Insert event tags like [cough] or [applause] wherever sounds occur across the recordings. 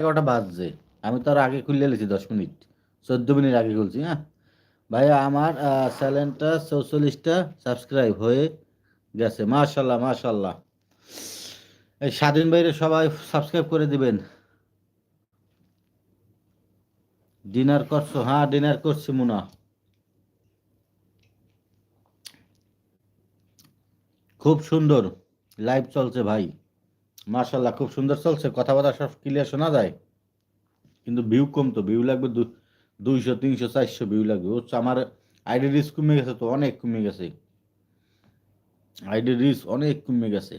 এগারোটা বাজছে। আমি তো আর আগে খুললে লিছি, দশ মিনিট। চোদ্দ মিনিট আগে খুলছি হ্যাঁ? ভাইয়া, আমার চ্যানেলটা চৌচল্লিশটা সাবস্ক্রাইব হয়ে গেছে। মাশাল্লাহ মাশাল্লাহ। এই স্বাধীন বাইরে সবাই সাবস্ক্রাইব করে দিবেন। ডিনার করছ? হ্যাঁ ডিনার করছি, মুনা। খুব সুন্দর। লাইভ চলছে, ভাই। মাশাল্লাহ খুব সুন্দর চলছে কথাবার্তা সব ক্লিয়ার শোনা যায় কিন্তু ভিউ কম তো ভিউ লাগবে দু- দুইশো তিনশো চারশো ভিউ লাগবে হচ্ছে আমার আইডি রিস কমে গেছে তো অনেক কমে গেছে আইডি রিস অনেক কমে গেছে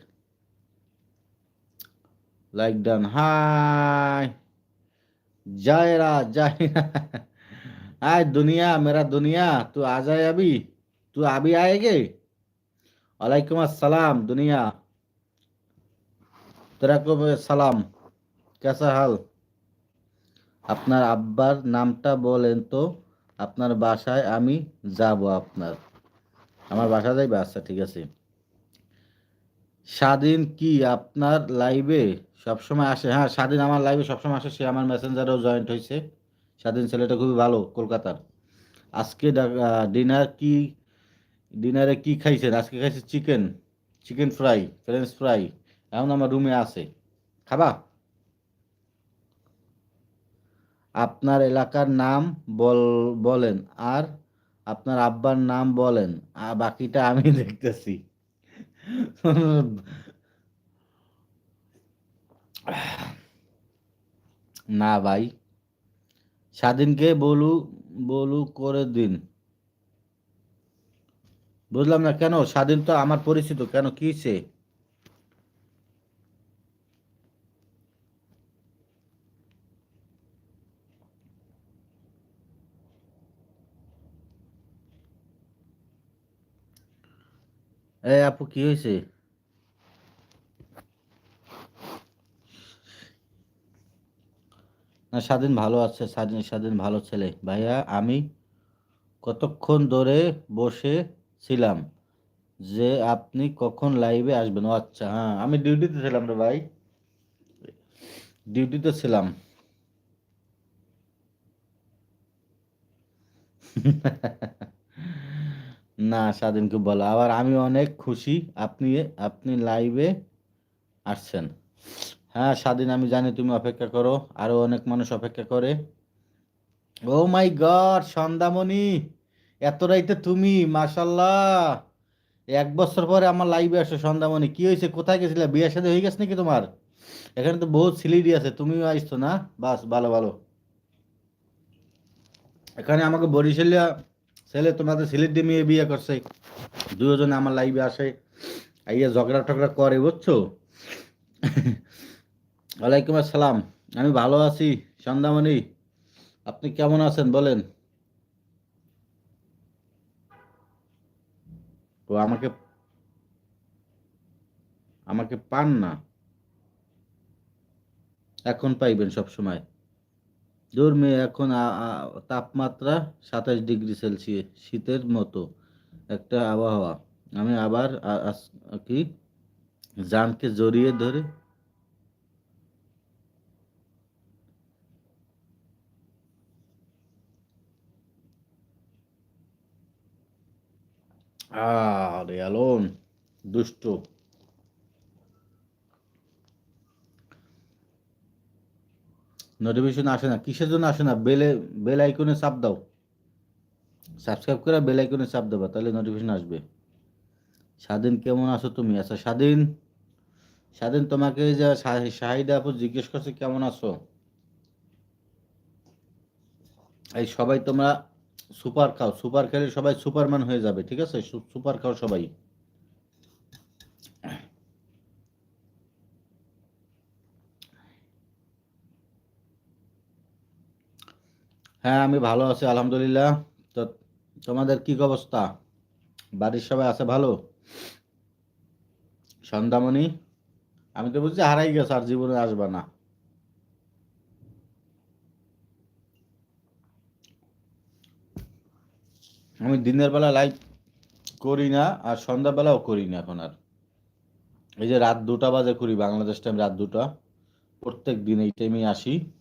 লাইক ডান হাই जायरा जायरा हाय दुनिया मेरा दुनिया तू आ जाए अभी तू अभी आएगे वालेकुम अस्सलाम दुनिया তোরা সালাম? কেসা হাল? আপনার আব্বার নামটা বলেন তো, আপনার বাসায় আমি যাব আপনার। আমার বাসা যাইবে? আচ্ছা ঠিক আছে। স্বাধীন কি আপনার লাইভে সবসময় আসে? হ্যাঁ স্বাধীন আমার লাইভে সবসময় আসে, সে আমার মেসেঞ্জারেও জয়েন্ট হয়েছে স্বাধীন ছেলেটা খুবই ভালো, কলকাতার। আজকে ডিনার কি ডিনারে কি খাইছেন? আজকে খাইছে chicken chicken fry french fry এখন আমার রুমে আছে। খাবা? আপনার এলাকার নাম বল, বলেন আর আপনার আব্বার নাম বলেন। আর বাকিটা আমি [laughs] দেখতেছি। না ভাই। স্বাধীনকে বলু বলু করে দিন। বুঝলাম না কেন? স্বাধীন তো আমার পরিচিত। কেন? কি এই আপু, কি হয়েছে? না, স্বাধীন ভালো আছে, স্বাধীন স্বাধীন ভালো ছেলে। ভাইয়া, আমি কতক্ষণ ধরে বসে ছিলাম যে আপনি কখন লাইভে আসবেন? ও আচ্ছা হ্যাঁ আমি ডিউটিতে ছিলাম রে ভাই। ডিউটিতে ছিলাম। [laughs] না স্বাধীনকে বলো? আবার আমি অনেক খুশি, আপনি আপনি লাইভে আসছেন। হ্যাঁ স্বাধীন, আমি জানি তুমি অপেক্ষা করো, আরও অনেক মানুষ অপেক্ষা করে। ও মাই গড সন্ধ্যামণি, এত রাইতে তুমি মাশাল্লাহ এক বছর পরে আমার লাইভে আসো সন্ধ্যামণি। কি হয়েছে? কোথায় গেছিলে? বিয়ের সাথে হয়ে গেছে নাকি তোমার? এখানে তো বহুত সিলিডি আছে, তুমিও আসছো না? বাস, ভালো ভালো। এখানে আমাকে বরিশালিয়া ছেলে তোমাদের সিলেট মেয়ে বিয়ে করছে। দুজনে আমার লাইভে আসে। আইয়া ঝগড়া টগড়া করে, বুঝছ? ওয়ালাইকুম আসসালাম। আমি ভালো আছি, সন্ধ্যামণি। আপনি কেমন আছেন, বলেন? ও, আমাকে আমাকে পান না। এখন পাইবেন সব সময় দূর এখন তাপমাত্রা সাতাশ ডিগ্রি সেলসিয়াস, শীতের মতো একটা আবহাওয়া। আমি আবার কি? জানকে জড়িয়ে ধরে। আরে আলোন, দুষ্ট। নোটিফিকেশন আসে না, কিসের জন্য আসে না? বেলে, বেল আইকনে চাপ দাও। সাবস্ক্রাইব করে বেল আইকনে চাপ দেবা, তাহলে নোটিফিকেশন আসবে। স্বাধীন, কেমন আছো তুমি? আচ্ছা স্বাধীন। স্বাধীন, তোমাকে যা শাহিদা আপু জিজ্ঞেস করছে, কেমন আছো? এই সবাই তোমরা সুপার খাও, সুপার খেলে সবাই সুপারম্যান হয়ে যাবে, ঠিক আছে? সুপার খাও সবাই। হ্যাঁ আমি ভালো আছি, আলহামদুলিল্লাহ। তো তোমাদের কি অবস্থা? বাড়ির সবাই আছে ভালো? সন্ধ্যামণি? আমি তো বুঝছি হারাই গেছে, আর জীবনে আসবা না। আমি দিনের বেলা লাইভ করি না, আর সন্ধ্যাবেলাও করি না এখন আর। এই যে রাত দুটা বাজে করি, বাংলাদেশ টাইম রাত দুটা। প্রত্যেক দিন এই টাইমে আসি।